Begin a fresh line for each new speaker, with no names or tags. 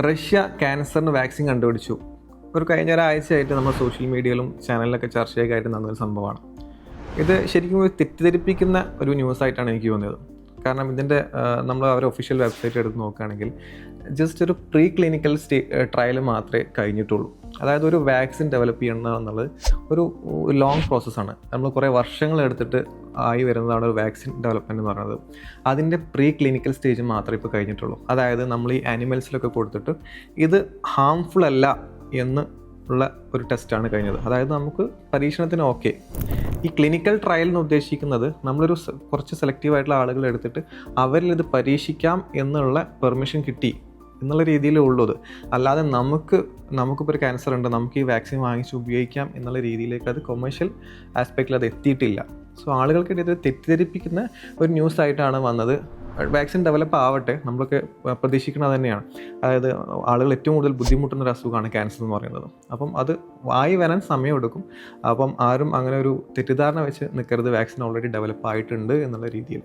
Russia ക്യാൻസറിന് vaccine കണ്ടുപിടിച്ചു. ഒരു കഴിഞ്ഞ ഒരാഴ്ചയായിട്ട് നമ്മൾ സോഷ്യൽ മീഡിയയിലും ചാനലിലൊക്കെ ചർച്ചയൊക്കെ ആയിട്ട് നടന്നൊരു സംഭവമാണ്. ഇത് ശരിക്കും ഒരു തെറ്റിദ്ധരിപ്പിക്കുന്ന ഒരു ന്യൂസായിട്ടാണ് എനിക്ക് തോന്നിയത്. കാരണം ഇതിന്റെ നമ്മൾ അവരുടെ ഒഫീഷ്യൽ വെബ്സൈറ്റ് എടുത്ത് നോക്കുകയാണെങ്കിൽ ജസ്റ്റ് ഒരു പ്രീ ക്ലിനിക്കൽ സ്റ്റേ ട്രയൽ മാത്രമേ കഴിഞ്ഞിട്ടുള്ളൂ. അതായത് ഒരു വാക്സിൻ ഡെവലപ്പ് ചെയ്യണം എന്നുള്ളത് ഒരു ലോങ് പ്രോസസ്സാണ് നമ്മൾ കുറേ വർഷങ്ങൾ എടുത്തിട്ട് ആയി വരുന്നതാണ് ഒരു വാക്സിൻ ഡെവലപ്മെന്റ് എന്ന് പറയുന്നത്. അതിന്റെ പ്രീ ക്ലിനിക്കൽ സ്റ്റേജ് മാത്രമേ ഇപ്പോൾ കഴിഞ്ഞിട്ടുള്ളൂ. അതായത് നമ്മൾ ഈ ആനിമൽസിലൊക്കെ കൊടുത്തിട്ട് ഇത് ഹാംഫുൾ അല്ല എന്ന് ഉള്ള ഒരു ടെസ്റ്റാണ് കഴിഞ്ഞത്. അതായത് നമുക്ക് പരീക്ഷണത്തിന് ഓക്കെ ഈ ക്ലിനിക്കൽ ട്രയൽ എന്ന് ഉദ്ദേശിക്കുന്നത് നമ്മളൊരു കുറച്ച് സെലക്റ്റീവ് ആയിട്ടുള്ള ആളുകൾ എടുത്തിട്ട് അവരിൽ ഇത് പരീക്ഷിക്കാം എന്നുള്ള പെർമിഷൻ കിട്ടി എന്നുള്ള രീതിയിലേ ഉള്ളത് അല്ലാതെ നമുക്ക് നമുക്കിപ്പോൾ ഒരു ക്യാൻസർ ഉണ്ട് നമുക്ക് ഈ വാക്സിൻ വാങ്ങിച്ച് ഉപയോഗിക്കാം എന്നുള്ള രീതിയിലേക്ക് അത് കൊമേഴ്ഷ്യൽ ആസ്പെക്റ്റിൽ അത് എത്തിയിട്ടില്ല. സോ ആളുകൾക്കിടയിൽ തെറ്റിദ്ധരിപ്പിക്കുന്ന ഒരു ന്യൂസ് ആയിട്ടാണ് വന്നത്. വാക്സിൻ ഡെവലപ്പ് ആവട്ടെ നമ്മളൊക്കെ പ്രതീക്ഷിക്കുന്നത് തന്നെയാണ്. അതായത് ആളുകൾ ഏറ്റവും കൂടുതൽ ബുദ്ധിമുട്ടുന്ന ഒരു അസുഖമാണ് ക്യാൻസർ എന്ന് പറയുന്നത്. അപ്പം അത് വായി വരാൻ സമയമെടുക്കും അപ്പം ആരും അങ്ങനെ ഒരു തെറ്റിദ്ധാരണ വെച്ച് നിൽക്കരുത്. വാക്സിൻ ഓൾറെഡി ഡെവലപ്പ് ആയിട്ടുണ്ട് എന്നുള്ള രീതിയിൽ.